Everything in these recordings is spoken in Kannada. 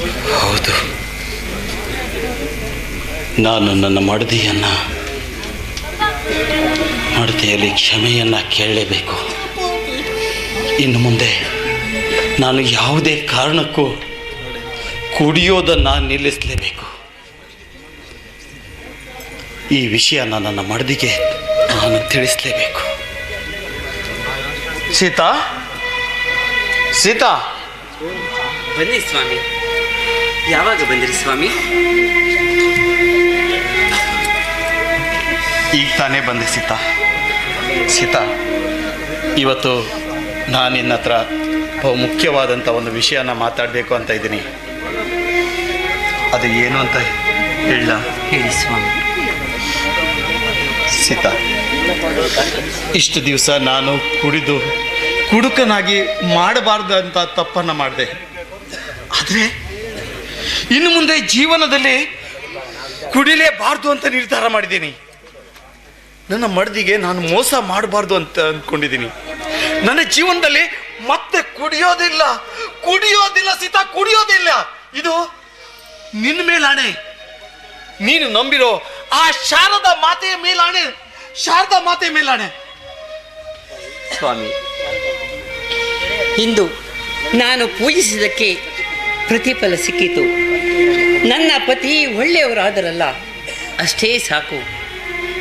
ಹೌದು. ನಾನು ನನ್ನ ಮಡದಿಯನ್ನ ಮಡದಿಯಲ್ಲಿ ಕ್ಷಮೆಯನ್ನ ಕೇಳಲೇಬೇಕು. ಇನ್ನು ಮುಂದೆ ನಾನು ಯಾವುದೇ ಕಾರಣಕ್ಕೂ ಕುಡಿಯೋದನ್ನು ನಿಲ್ಲಿಸಲೇಬೇಕು. ಈ ವಿಷಯನ ನನ್ನ ಮಡದಿಗೆ ನಾನು ತಿಳಿಸಲೇಬೇಕು. ಸೀತಾ? ಸೀತಾ? ಬನ್ನಿ ಸ್ವಾಮಿ. ಯಾವಾಗ ಬಂದಿರಿ ಸ್ವಾಮಿ? ಈಗ ತಾನೇ ಬಂದೆ ಸೀತಾ. ಸೀತಾ ಇವತ್ತು ನಾನು ನಿನ್ನ ಹತ್ರ ಬಹು ಮುಖ್ಯವಾದಂಥ ಒಂದು ವಿಷಯನ ಮಾತಾಡಬೇಕು ಅಂತ ಇದ್ದೀನಿ. ಅದು ಏನು ಅಂತ ಹೇಳ. ಹೇಳಿ ಸ್ವಾಮಿ. ಸೀತಾ ಇಷ್ಟು ದಿವಸ ನಾನು ಕುಡಿದು ಕುಡುಕನಾಗಿ ಮಾಡಬಾರ್ದು ಅಂತ ತಪ್ಪನ್ನು ಮಾಡಿದೆ. ಆದರೆ ಇನ್ನು ಮುಂದೆ ಜೀವನದಲ್ಲಿ ಕುಡಿಲೇಬಾರ್ದು ಅಂತ ನಿರ್ಧಾರ ಮಾಡಿದ್ದೀನಿ. ನನ್ನ ಮಡದಿಗೆ ನಾನು ಮೋಸ ಮಾಡಬಾರ್ದು ಅಂತ ಅಂದ್ಕೊಂಡಿದ್ದೀನಿ ನನ್ನ ಜೀವನದಲ್ಲಿ ಮತ್ತೆ ಕುಡಿಯೋದಿಲ್ಲ ಕುಡಿಯೋದಿಲ್ಲ ಸೀತ ಕುಡಿಯೋದಿಲ್ಲ. ಇದು ನಿನ್ನ ಮೇಲಾಣೆ. ನೀನು ನಂಬಿರೋ ಆ ಶಾರದ ಮಾತೆಯ ಮೇಲಾಣೆ ಶಾರದ ಮಾತೆ ಮೇಲಾಣೆ. ಸ್ವಾಮಿ. ಇಂದು ನಾನು ಪೂಜಿಸಿದ್ದಕ್ಕೆ ಪ್ರತಿಫಲ ಸಿಕ್ಕಿತು. ನನ್ನ ಪತಿ ಒಳ್ಳೆಯವರಾದರಲ್ಲ, ಅಷ್ಟೇ ಸಾಕು.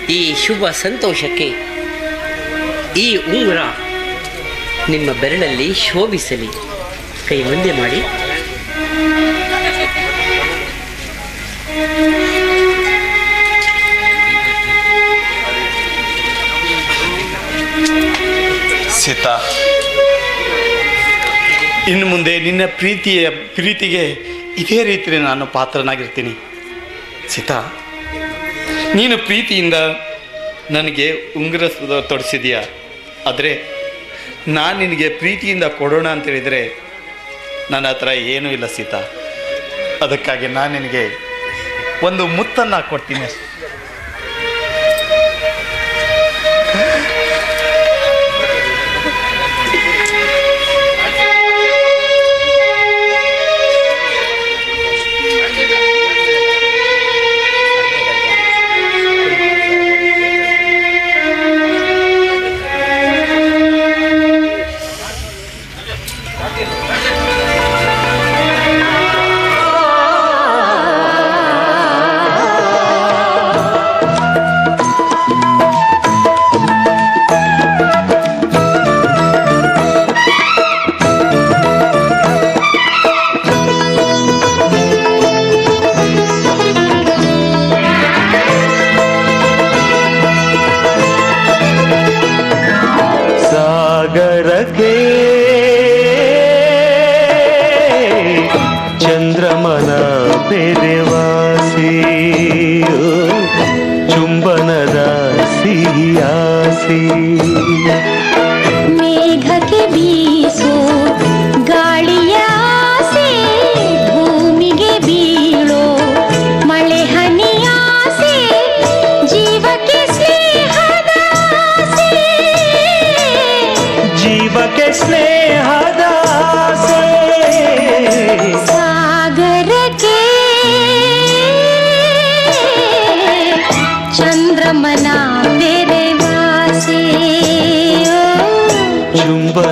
ಈ ಶುಭ ಸಂತೋಷಕ್ಕೆ ಈ ಉಂಗುರ ನಿಮ್ಮ ಬೆರಳಲ್ಲಿ ಶೋಭಿಸಲಿ. ಕೈ ಮುಂದೆ ಮಾಡಿ. ಸೀತಾ, ಇನ್ನು ಮುಂದೆ ನಿನ್ನ ಪ್ರೀತಿಯ, ಪ್ರೀತಿಗೆ ಇದೇ ರೀತಿ ನಾನು ಪಾತ್ರನಾಗಿರ್ತೀನಿ. ಸೀತಾ, ನೀನು ಪ್ರೀತಿಯಿಂದ ನನಗೆ ಉಂಗುರ ತೊಡಿಸಿದೀಯಾ ತೊಡಿಸಿದೀಯ ಆದರೆ ನಾನು ನಿನಗೆ ಪ್ರೀತಿಯಿಂದ ಕೊಡೋಣ ಅಂತ ಹೇಳಿದರೆ ನನ್ನ ಹತ್ರ ಏನೂ ಇಲ್ಲ ಸೀತಾ. ಅದಕ್ಕಾಗಿ ನಾನು ನಿನಗೆ ಒಂದು ಮುತ್ತನ್ನು ಕೊಡ್ತೀನಿ.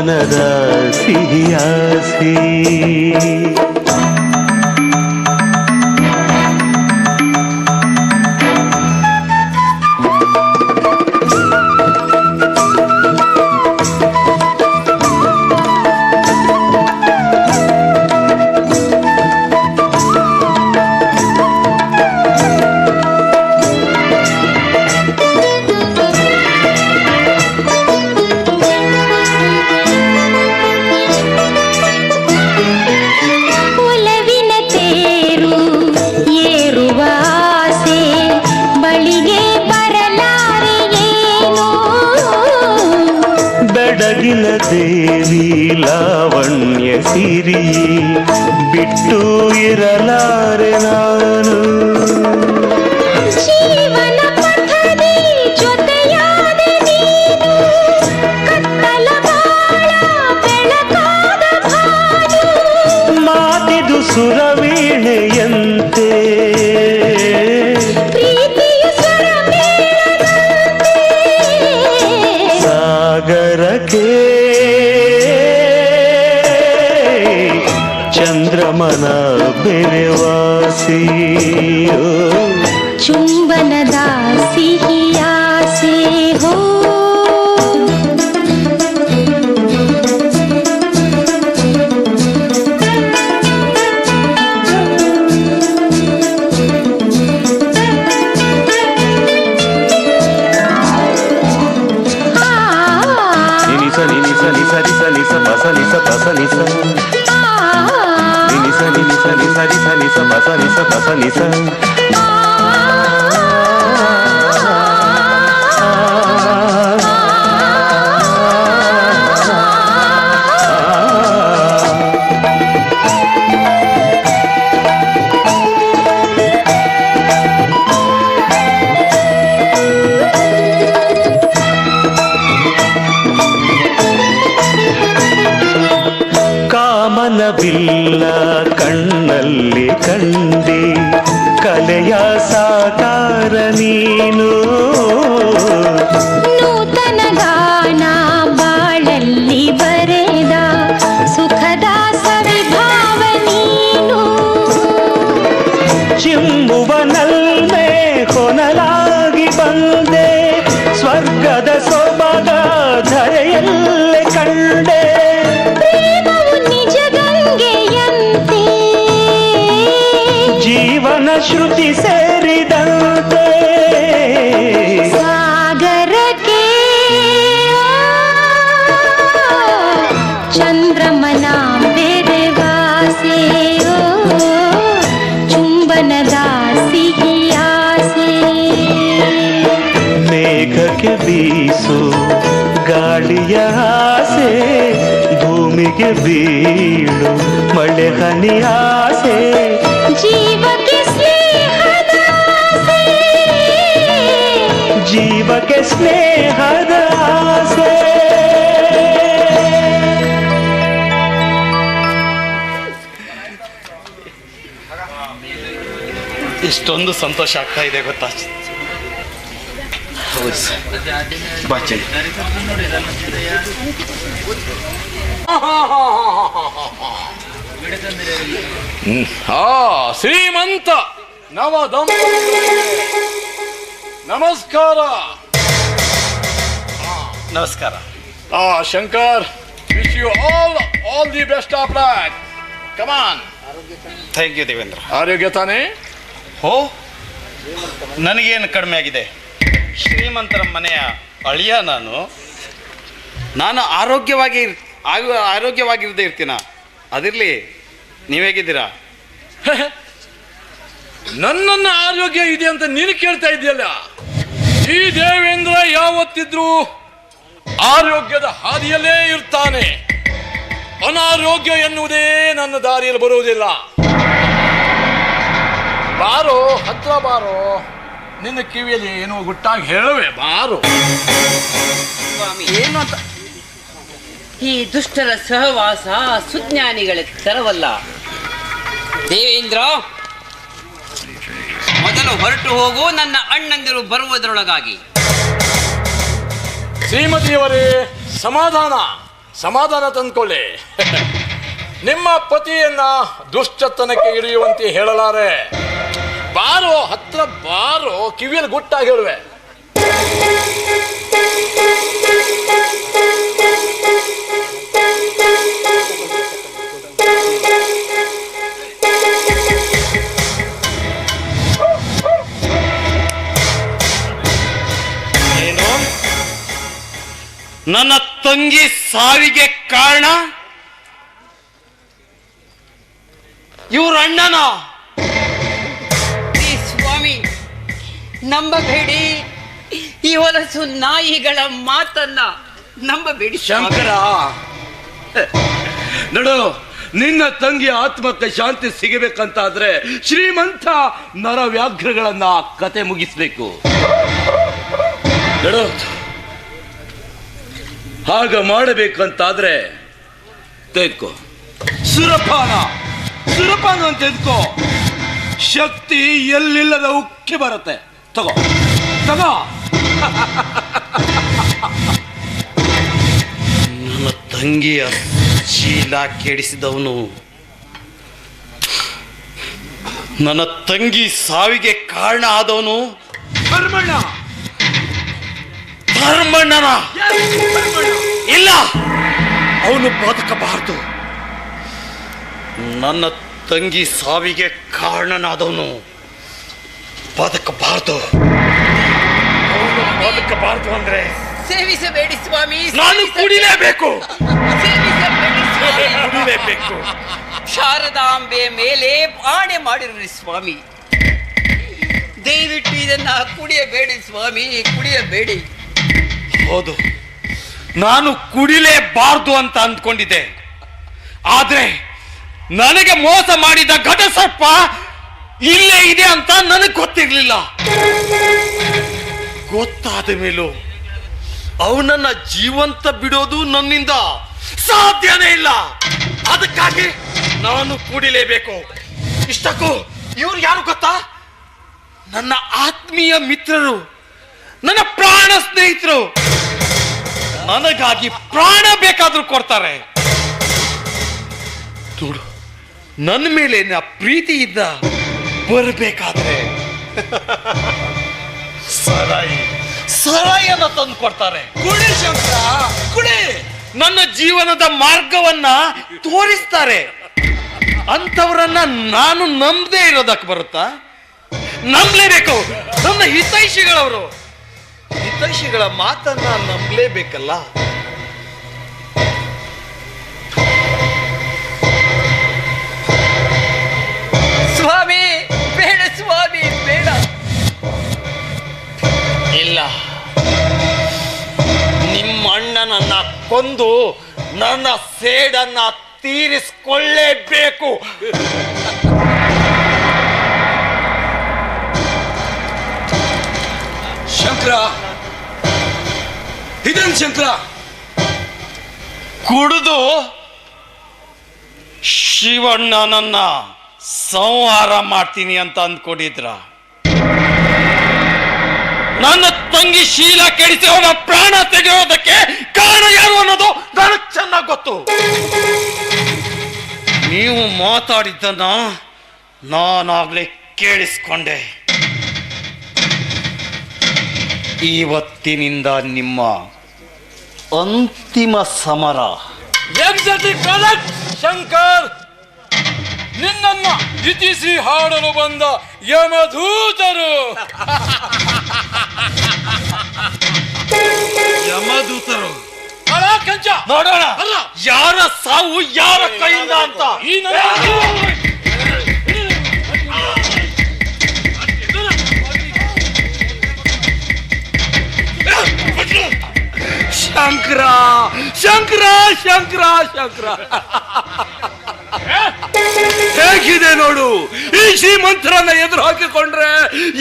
ಚುಂಬನದ ಸಿಹಿಯಾಸಿ गिरी আছে ও పసనిస పసనిస ಕಾಮನವಿಲ್ಲ ಕಣ್ಣಲ್ಲಿ ಕಂಡೆ ಕಲೆಯ ಸಾಕಾರ ನೀನು. ಭೂಮಿಗೆ ಬೀಳು ಮಳೆ ಹನಿ ಆಸೆ ಜೀವಕ್ಕೆ ಸ್ನೇಹದ ಆಸೆ. ಜೀವಕ್ಕೆ ಸ್ನೇಹದ ಆಸೆ ಎಷ್ಟೊಂದು ಸಂತೋಷ ಆಗ್ತಾ ಇದೆ ಗೊತ್ತಾ ಹೌದು ಸರ್ ಬಾಚೆ ಆ ಶ್ರೀಮಂತ ನವ ನಮಸ್ಕಾರ. ನಮಸ್ಕಾರ. ಆ Shankar wish you all all the best of luck come on thank you Devendra ಆರೋಗ್ಯ ತಾನೇ? ಹೋ ನನಗೇನು ಕಡಿಮೆ ಆಗಿದೆ? ಶ್ರೀಮಂತರ ಮನೆಯ ಅಳಿಯ ನಾನು. ನಾನು ಆರೋಗ್ಯವಾಗಿ ಇರ್- ಆರೋಗ್ಯವಾಗಿರದೆ ಇರ್ತೀನ? ಅದಿರಲಿ ನೀವು ಹೇಗಿದ್ದೀರಾ? ನನ್ನನ್ನ ಆರೋಗ್ಯ ಇದೆ ಅಂತ ನೀನು ಕೇಳ್ತಾ ಇದೆಯಲ್ಲ? ಈ ದೇವೇಂದ್ರ ಯಾವತ್ತಿದ್ರು ಆರೋಗ್ಯದ ಹಾದಿಯಲ್ಲೇ ಇರ್ತಾನೆ. ಅನಾರೋಗ್ಯ ಎನ್ನುವುದೇ ನನ್ನ ದಾರಿಯಲ್ಲಿ ಬರುವುದಿಲ್ಲ. ಬಾರೋ ಹತ್ರ ಬಾರೋ. ನಿನ್ನ ಕಿವಿಯಲ್ಲಿ ಏನೋ ಗುಟ್ಟಾಗಿ ಹೇಳುವೆ ಬಾರೋ. ಸ್ವಾಮಿ ಏನು ಅಂತ ಈ ದುಷ್ಟರ ಸಹವಾಸ ಸುಜ್ಞಾನಿಗಳ ತರವಲ್ಲ. ದೇವೇಂದ್ರ ಮೊದಲು ಹೊರಟು ಹೋಗು ನನ್ನ ಅಣ್ಣಂದಿರು ಬರುವುದರೊಳಗಾಗಿ. ಶ್ರೀಮತಿಯವರೇ ಸಮಾಧಾನ ಸಮಾಧಾನ ತಂದ್ಕೊಳ್ಳಿ. ನಿಮ್ಮ ಪತಿಯನ್ನ ದುಷ್ಟತನಕ್ಕೆ ಇಳಿಯುವಂತೆ ಹೇಳಲಾರೆ. ಬಾರೋ ಹತ್ರ ಬಾರೋ ಕಿವಿಯಲ್ಲಿ ಗುಟ್ಟಾಗಿ ಹೇಳುವೆ. ನನ್ನ ತಂಗಿ ಸಾವಿಗೆ ಕಾರಣ? ಇವ್ರ ಅಣ್ಣನ? ಸ್ವಾಮಿ ನಂಬಬೇಡಿ. ಈ ಹೊಲಸು ನಾಯಿಗಳ ಮಾತನ್ನ ನಂಬಬೇಡಿ. ಶಂಕರ! ನೋಡು, ನಿನ್ನ ತಂಗಿ ಆತ್ಮಕ್ಕೆ ಶಾಂತಿ ಸಿಗಬೇಕಂತಾದ್ರೆ ಶ್ರೀಮಂತ ನರ ವ್ಯಾಘ್ರಗಳನ್ನ ಕತೆ ಮುಗಿಸ್ಬೇಕು. ನೋಡು, ಹಾಗ ಮಾಡಬೇಕಂತಾದ್ರೆ ತೆಗೆದುಕೋ. ಸುರಪಾನ ಸುರಪಾನ ಅಂತ ತೆಗೆದುಕೋ. ಶಕ್ತಿ ಎಲ್ಲಿಲ್ಲದ ಉಕ್ಕಿ ಬರುತ್ತೆ. ತಗೋ ತಗೋ. ನನ್ನ ತಂಗಿಯ ಶೀಲ ಕೆಡಿಸಿದವನು ನನ್ನ ತಂಗಿ ಸಾವಿಗೆ ಕಾರಣ ಆದವನು ಧರ್ಮಣ್ಣ. ಧರ್ಮಣ್ಣನ. ಇಲ್ಲ. ಅವನು ಬದುಕಬಾರದು ನನ್ನ ತಂಗಿ ಸಾವಿಗೆ ಕಾರಣನಾದವನು. ಬದುಕಬಾರದು ಬದುಕಬಾರದು ಅಂದ್ರೆ ಸೇವಿಸಬೇಡಿ ಸ್ವಾಮಿ ನಾನು ಕುಡಿಲೇಬೇಕು. ಸೇವಿಸಬೇಡಿ ಸ್ವಾಮಿ. ಕುಡಿಲೇಬೇಕು. ಶಾರದಾಂಬೆ ಮೇಲೆ ಆಣೆ ಮಾಡಿರ್ರಿ ಸ್ವಾಮಿ. ದಯವಿಟ್ಟು ಇದನ್ನ ಕುಡಿಯಬೇಡಿ ಸ್ವಾಮಿ ಕುಡಿಯಬೇಡಿ. ಹೌದು. ನಾನು ಕುಡಿಲೇಬಾರ್ದು ಅಂತ ಅಂದ್ಕೊಂಡಿದ್ದೆ. ಆದ್ರೆ ನನಗೆ ಮೋಸ ಮಾಡಿದ ಘಟಸರ್ಪ ಇಲ್ಲೇ ಇದೆ ಅಂತ ನನಗೆ ಗೊತ್ತಿರ್ಲಿಲ್ಲ. ಗೊತ್ತಾದ ಮೇಲೂ ಅವನನ್ನ ಜೀವಂತ ಬಿಡೋದು ನನ್ನಿಂದ ಸಾಧ್ಯನೇ ಇಲ್ಲ. ಅದಕ್ಕಾಗಿ ನಾನು ಕೂಡಿಲೇಬೇಕು. ಇಷ್ಟಕ್ಕೂ ಇವ್ರು ಯಾರು ಗೊತ್ತಾ? ನನ್ನ ಆತ್ಮೀಯ ಮಿತ್ರರು, ನನ್ನ ಪ್ರಾಣ ಸ್ನೇಹಿತರು. ನನಗಾಗಿ ಪ್ರಾಣ ಬೇಕಾದ್ರೂ ಕೊಡ್ತಾರೆ. ನನ್ನ ಮೇಲೆ ಪ್ರೀತಿಯಿಂದ ಬರಬೇಕಾದ್ರೆ. ಸರಾಯಿ. ಸರಾಯಿಯನ್ನ ತಂದು ಕೊಡ್ತಾರೆ. ಕುಡಿ ಶಂಕರ ಕುಡಿ. ನನ್ನ ಜೀವನದ ಮಾರ್ಗವನ್ನ ತೋರಿಸ್ತಾರೆ. ಅಂತವರನ್ನ ನಾನು ನಂಬದೇ ಇರೋದಕ್ಕೆ ಬರುತ್ತಾ? ನಂಬಲೇಬೇಕು. ನನ್ನ ಹಿತೈಷಿಗಳವರು. ಹಿತೈಷಿಗಳ ಮಾತನ್ನ ನಂಬಲೇಬೇಕಲ್ಲ? ಸ್ವಾಮಿ ಇಲ್ಲ. ನಿಮ್ಮ ಅಣ್ಣನನ್ನ ಕೊಂದು ನನ್ನ ಸೇಡನ್ನ ತೀರಿಸ್ಕೊಳ್ಳೇಬೇಕು. ಶಂಕರ. ಇದೇನು ಶಂಕರ? ಕುಡಿದು ಶಿವಣ್ಣನನ್ನ ಸಂಹಾರ ಮಾಡ್ತೀನಿ ಅಂತ ಅಂದ್ಕೊಂಡಿದ್ರ? ನನ್ನ ತಂಗಿ ಶೀಲ ಕೆಡಿಸಿ ಅವನ ಪ್ರಾಣ ತೆಗೆಯೋದಕ್ಕೆ ಕಾರಣ ಯಾರು ಅನ್ನೋದು ನನಗೆ ಚೆನ್ನಾಗಿ ಗೊತ್ತು. ನೀವು ಮಾತಾಡಿದ್ದನ್ನ ನಾನಾಗ್ಲೇ ಕೇಳಿಸ್ಕೊಂಡೆ. ಇವತ್ತಿನಿಂದ ನಿಮ್ಮ ಅಂತಿಮ ಸಮರ. Exactly correct Shankar! ನಿನ್ನನ್ನ ಇತಿಸಿ ಹಾಡಲು ಬಂದ ಯಮಧೂತರು. ಯಮದೂತರು ಕಂಚ. ನೋಡೋಣ. ಅಲ್ಲ. ಯಾರ ಸಾವು ಯಾರ ಕೈಯಿಂದ ಅಂತ. ಈ ಶಂಕರ ಶಂಕರ ಶಂಕರ ಶಂಕರ. ಹೇಗಿದೆ ನೋಡು? ಈ ಶ್ರೀಮಂತರನ್ನ ಎದುರು ಹಾಕಿಕೊಂಡ್ರೆ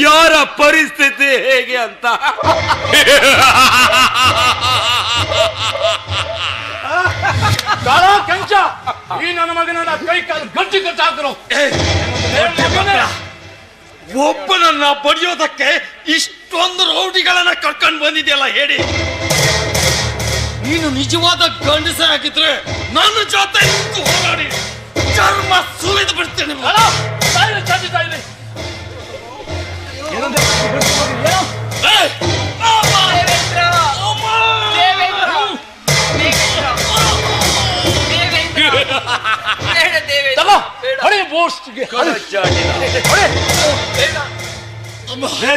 ಯಾರ ಪರಿಸ್ಥಿತಿ ಹೇಗೆ ಅಂತ? ಕಂಚ ಈ ನನ್ನ ಮಗನ ಕೈ ಕಾಲು ಗಟ್ಟಿ ಕಟ್ಟಾಕರು ಒಬ್ಬನನ್ನ ಬಡಿಯೋದಕ್ಕೆ ಇಷ್ಟೊಂದು ರೌಡಿಗಳನ್ನ ಕರ್ಕೊಂಡು ಬಂದಿದೆಯಲ್ಲ ಹೇಳಿ. ನೀನು ನಿಜವಾದ ಗಂಡಸೆ ಹಾಕಿದ್ರೆ ನನ್ನ ಜೊತೆ ಹೋರಾಡಿ. ಚರ್ಮ ಸುಲಿದು ಬಿಡ್ತೇನೆ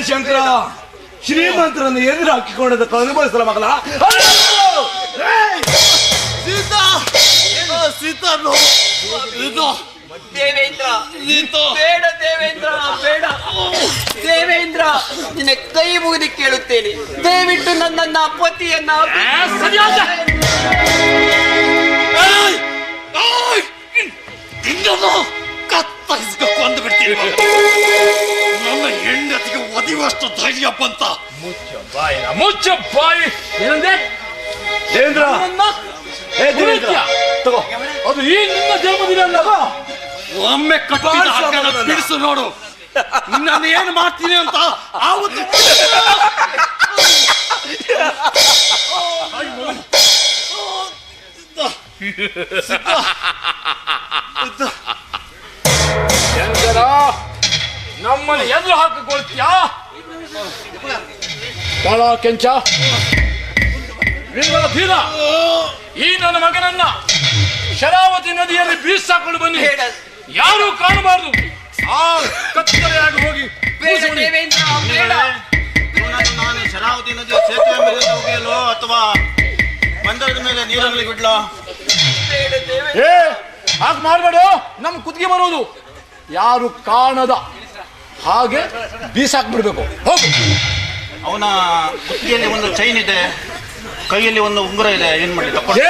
ಶಂಕರ ಶ್ರೀಮಂತರನ್ನು ಎದುರು ಹಾಕಿಕೊಂಡದಕ್ಕೆ ಅನುಭವಿಸಲ ಮಗಲ ಸೀತಾ! ಆ, ಸೀತಾ ಇದು ದೇವೇಂದ್ರ. ನೀತು ಬೇಡ ದೇವೇಂದ್ರ ಬೇಡ. ದೇವೇಂದ್ರ ನಿನ್ನ ಕೈ ಮುಗಿದು ಕೇಳುತ್ತೇನೆ. ದಯವಿಟ್ಟು ನನ್ನನ್ನ ಪತಿಯನ್ನ ಸರಿಯಾದ! ನಿನ್ನನ್ನು ಕತ್ತರಿಸ್ಬೇಕು ಕೊಂದು ಬಿಡ್ತೀನಿ. ನನ್ನ ಹೆಂಡತಿಗೆ ಒದಿಯುವಷ್ಟು ಧೈರ್ಯ ಬಂತ. ಬಾಯಿ ಮುಚ್ಚ ಬಾಯಿ. ಏನಂದೆ? ದೇವೇಂದ್ರ. ಏ ದೇವೇಂದ್ರ? ತಗೋ. ಅದು ಈ ನಿನ್ನ ಜನ್ಮದಿನ ಅಲ್ಲ ಒಮ್ಮೆ ಕಟ್ಟಿದ ಹಗ್ಗನ ಬಿಡಿಸು ನೋಡು. ನಾನು ಏನು ಮಾಡ್ತೀನಿ ಅಂತ ಆವತ್ತು ಶಂಕರ ನಮ್ಮನ್ನು ಎದುರು ಹಾಕಿಕೊಳ್ತೀಯಾ ಬಾಳ ಕೆಂಚ. ಈ ನನ್ನ ಮಗನನ್ನ ಶರಾವತಿ ನದಿಯಲ್ಲಿ ಬೀಸಾಕೊಂಡು ಬನ್ನಿ. ಬೇಡ. ಯಾರು ಕಾಣಬಾರದು. ಆ ಕತ್ತಲೆಯಾಗಿ ಹೋಗಿ ನಾನು ಶರಾವತಿ ನದಿಯ ಸೇತುವೆ ಮೇಲೆ ಹೋಗಿಯಲ್ಲೋ ಅಥವಾ ಬಂದರದ ಮೇಲೆ ನೀರಲ್ಲಿ ಬಿಡ್ಲೋ? ಏ ಹಾಗೆ ಮಾಡಬೇಡ ನಮ್ ಕುತ್ತಿಗೆ ಬರೋದು. ಯಾರು ಕಾಣದ ಹಾಗೆ ಬೀಸಾಕ್ಬಿಡ್ಬೇಕು. ಹೋಗು. ಅವನ ಕುತ್ತಿಗೆಯಲ್ಲಿ ಒಂದು ಚೈನ್ ಇದೆ. ಕೈಯಲ್ಲಿ ಒಂದು ಉಂಗುರ ಇದೆ. ಏನ್ ಮಾಡಿ ತಕೊಂಡು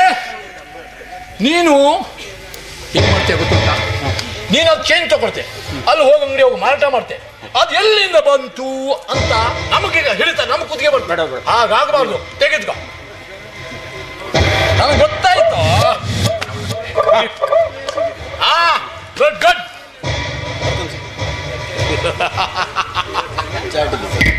ನೀನು ಏನ್ ಮಾಡ್ತೀಯ ಗೊತ್ತುಂಟಾ? ನೀನು ಅದು ಚೇಂಜ್ ತಗೊಳ್ತೆ. ಅಲ್ಲಿ ಹೋಗಿ ಅಂಗಡಿ ಹೋಗಿ ಮಾರಾಟ ಮಾಡ್ತೆ. ಅದು ಎಲ್ಲಿಂದ ಬಂತು ಅಂತ ನಮಗೆ ಹೇಳ್ತಾ ನಮ್ಮ ಕುತ್ತಿಗೆ ಬರ್ಬೇಡ ಹಾಗಾಗಬಾರ್ದು. ತೆಗೆದ್ಕೊ. ನನಗೆ ಗೊತ್ತಾಯ್ತು. ಆ ಗುಡ್ ಗುಡ್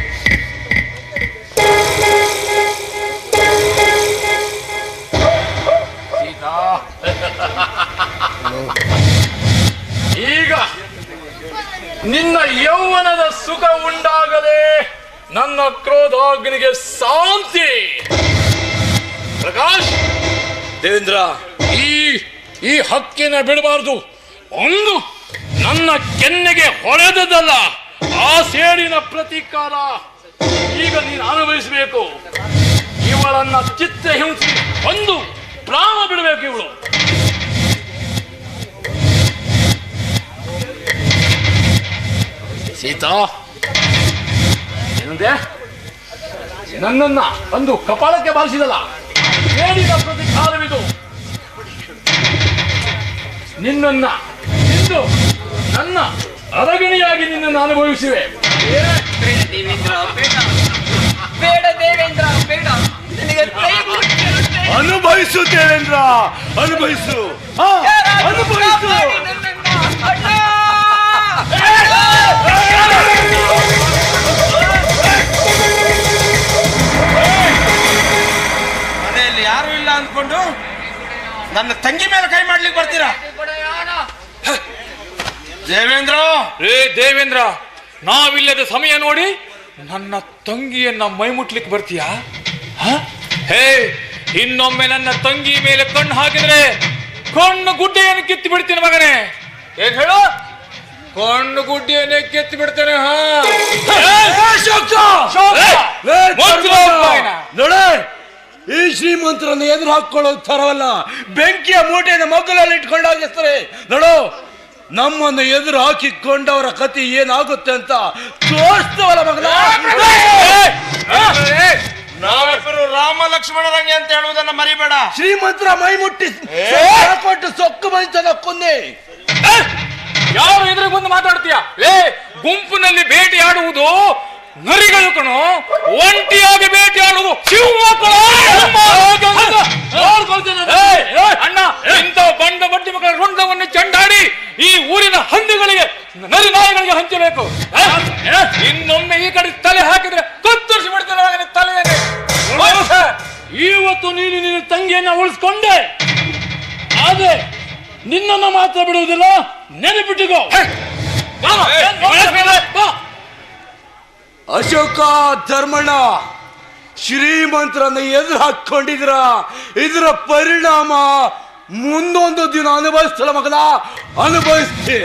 ನಿನ್ನ ಯೌವನದ ಸುಖ ಉಂಡಾಗಲೇ ನನ್ನ ಕ್ರೋಧಾಗ್ನಿಗೆ ಶಾಂತಿ. ಪ್ರಕಾಶ್, ದೇವೇಂದ್ರ, ಈ ಈ ಹಕ್ಕಿನ ಬಿಡಬಾರದು. ಒಂದು, ನನ್ನ ಕೆನ್ನೆಗೆ ಹೊಡೆದದಲ್ಲ ಆ ಸೇಡಿನ ಪ್ರತೀಕಾರ. ಈಗ ನೀನು ಅನುಭವಿಸಬೇಕು. ಇವಳನ್ನ ಚಿತ್ತ ಹಿಂಸಿ ಒಂದು ಪ್ರಾಣ ಬಿಡಬೇಕು ಇವಳು. ಸೀತಾ? ಏನಂದೆ? ನನ್ನನ್ನ ಅಂದು ಕಪಾಳಕ್ಕೆ ಬಾರಿಸಿದಲ್ಲ? ಹೇಳಿದ ಪ್ರತಿಕಾರವಿದು. ನಿನ್ನನ್ನ ಇಂದು ನನ್ನ ಅರಗಣಿಯಾಗಿ ನಿನ್ನನ್ನು ಅನುಭವಿಸಿವೆ. ಬೇಡ ದೇವೇಂದ್ರ ಬೇಡ. ಬೇಡ ದೇವೇಂದ್ರ ಬೇಡ ನಿನಗೆ ಕೈ ಮುಗಿದು ಅನುಭವಿಸು ದೇವೇಂದ್ರ ಅನುಭವಿಸು. ಹಾ, ಅನುಭವಿಸು. ನನ್ನ ತಂಗಿ ಮೇಲೆ ಕೈ ಮಾಡ್ಲಿಕ್ಕೆ ಬರ್ತೀರಾ? ದೇವೇಂದ್ರ? ಏ ದೇವೇಂದ್ರ ನಾವಿಲ್ಲದ ಸಮಯ ನೋಡಿ ನನ್ನ ತಂಗಿಯನ್ನ ಮೈ ಮುಟ್ಲಿಕ್ಕೆ ಬರ್ತೀಯಾ? ಹ? ಹೇ ಇನ್ನೊಮ್ಮೆ ನನ್ನ ತಂಗಿ ಮೇಲೆ ಕಣ್ಣು ಹಾಕಿದ್ರೆ ಕಣ್ಣು ಗುಡ್ಡೆಯನ್ನು ಕಿತ್ತು ಬಿಡ್ತೀನಿ ಮಗನೇ. ಏನ್ ಹೇಳು? ಕಣ್ಣು ಗುಡ್ಡೆಯನ್ನು ಕಿತ್ತು ಬಿಡ್ತೇನೆ ಹಾ. ಈ ಶ್ರೀಮಂತರನ್ನು ಎದುರು ಹಾಕೊಳ್ಳೋ ತರವಲ್ಲ ಬೆಂಕಿಯ ಮೂಟೆಯನ್ನು ಮಗ್ಗಲಲ್ಲಿ ಇಟ್ಕೊಂಡು ಹಾಕಿಸ್ತಾರೆ ನೋಡು ನಮ್ಮನ್ನು ಎದುರು ಹಾಕಿಕೊಂಡವರ ಕತಿ ಏನಾಗುತ್ತೆ ಅಂತ ತೋರಿಸ್ತವಲ್ಲ ಮಗನ. ನಾವಿಬ್ಬರು ರಾಮ ಲಕ್ಷ್ಮಣರಂಗೆ ಅಂತ ಹೇಳುವುದನ್ನ ಮರಿಬೇಡ. ಶ್ರೀಮಂತರ ಮೈ ಮುಟ್ಟಿ ಕೊಟ್ಟು ಸೊಕ್ಕು ಬಂತದ ಕೊನ್ನೆ. ಯಾರು ಎದುರಿಗೆ ಬಂದು ಮಾತಾಡ್ತೀಯ? ಏ ಗುಂಪಿನಲ್ಲಿ ಭೇಟಿಯಾಡುವುದು ನರಿಗಳು ಕಣೋ. ಒಂಟಿಯಾಗಿ ಭೇಟಿಯಾಡುವುದು ಧರ್ಮಣ್ಣ ಶ್ರೀಮಂತರನ್ನ ಎದುರು ಹಾಕೊಂಡಿದ್ರ ಇದರ ಪರಿಣಾಮ ಮುಂದೊಂದು ದಿನ ಅನುಭವಿಸ್ತಲ್ಲ ಮಗನ. ಅನುಭವಿಸ್ತಿ.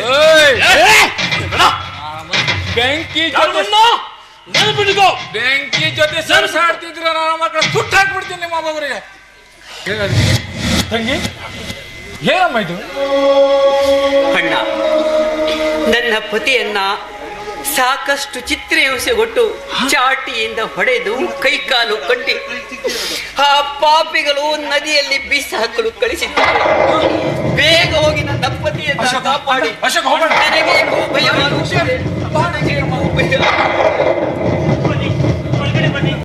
ಬೆಂಕಿ ಜೊತೆ ನೆನಪಿಟ್ಟುಕೋ ಬೆಂಕಿ ಜೊತೆ ಆಡ್ತಿದ್ರ ನನ್ನ ಮಕ್ಕಳ ಸುಟ್ಟು ಹಾಕ್ಬಿಡ್ತೀನಿ ನಿಮ್ಮ ಒಬ್ಬೊಬ್ಬರಿಗೆ ತಂಗಿ ಏನಮ್ಮ ಇದು? ಅಣ್ಣ ನನ್ನ ಪತಿಯನ್ನ ಸಾಕಷ್ಟು ಚಿತ್ರಹಿಂಸೆಗೊಟ್ಟು ಚಾಟಿಯಿಂದ ಹೊಡೆದು ಕೈಕಾಲು ಕಟ್ಟಿ ಆ ಪಾಪಿಗಳು ನದಿಯಲ್ಲಿ ಬೀಸ ಹಾಕಲು ಕಳಿಸಿದ್ದಾರೆ. ಬೇಗ ಹೋಗಿ ನನ್ನ ಪತಿಯನ್ನ ಕಾಪಾಡಿ. ನನಗೆ ಭಯ